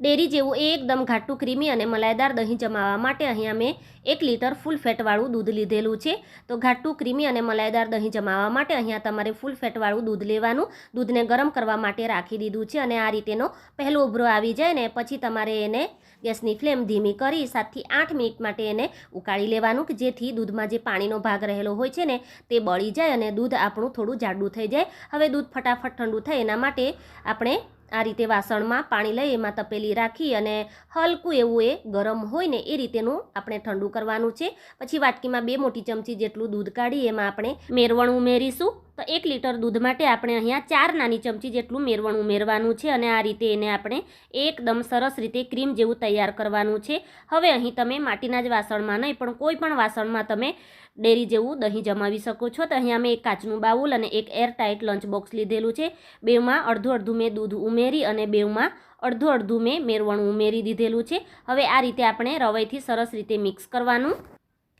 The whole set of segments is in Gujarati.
ડેરી જેવું એ એકદમ ઘાટું ક્રીમી અને મલાઈદાર દહીં જમાવવા માટે અહીંયા મેં એક લીટર ફૂલ ફેટવાળું દૂધ લીધેલું છે. તો ઘાટું ક્રીમી અને મલાઈદાર દહીં જમાવવા માટે અહીંયા તમારે ફૂલ ફેટવાળું દૂધ લેવાનું, દૂધને ગરમ કરવા માટે રાખી દીધું છે અને આ રીતેનો પહેલો ઉભરો આવી જાય ને પછી તમારે એને ગેસની ફ્લેમ ધીમી કરી સાતથી આઠ મિનિટ માટે એને ઉકાળી લેવાનું કે જેથી દૂધમાં જે પાણીનો ભાગ રહેલો હોય છે ને તે બળી જાય અને દૂધ આપણું થોડું જાડું થઈ જાય. હવે દૂધ ફટાફટ ઠંડુ થાય એના માટે આપણે આ રીતે વાસણમાં પાણી લઈ એમાં તપેલી રાખી અને હલકું એવું એ ગરમ હોય ને એ રીતેનું આપણે ઠંડુ કરવાનું છે. પછી વાટકીમાં બે મોટી ચમચી જેટલું દૂધ કાઢી એમાં આપણે મેરવણ ઉમેરીશું. તો એક લીટર દૂધ માટે આપણે અહીંયા ચાર નાની ચમચી જેટલું મેરવણ ઉમેરવાનું છે અને આ રીતે એને આપણે એકદમ સરસ રીતે ક્રીમ જેવું તૈયાર કરવાનું છે. હવે અહીં તમે માટીના જ વાસણમાં નહીં, પણ કોઈ પણ વાસણમાં તમે ડેરી જેવું દહીં જમાવી શકો છો. તો અહીંયા મેં એક કાચનું બાઉલ અને એક એરટાઇટ લંચ બોક્સ લીધેલું છે. બેવમાં અડધું અડધું મેં દૂધ ઉમેરી અને બેવમાં અડધું અડધું મેં મેરવણું ઉમેરી દીધેલું છે. હવે આ રીતે આપણે રવાઈથી સરસ રીતે મિક્સ કરવાનું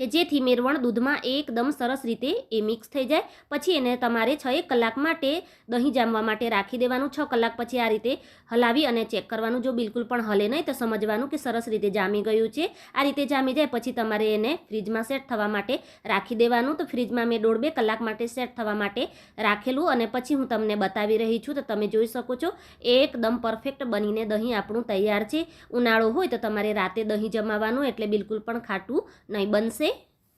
કે જેથી મેરવણ દૂધમાં એકદમ સરસ રીતે એ મિક્સ થઈ જાય. પછી એને તમારે છ એક કલાક માટે દહીં જામવા માટે રાખી દેવાનું. છ કલાક પછી આ રીતે હલાવી અને ચેક કરવાનું. જો બિલકુલ પણ હલે નહીં, તો સમજવાનું કે સરસ રીતે જામી ગયું છે. આ રીતે જામી જાય, પછી તમારે એને ફ્રીજમાં સેટ થવા માટે રાખી દેવાનું. તો ફ્રીજમાં મેં દોઢ બે કલાક માટે સેટ થવા માટે રાખેલું અને પછી હું તમને બતાવી રહી છું. તો તમે જોઈ શકો છો, એકદમ પરફેક્ટ બનીને દહીં આપણું તૈયાર છે. ઉનાળો હોય તો તમારે રાતે દહીં જમાવાનું એટલે બિલકુલ પણ ખાટું નહીં બનશે.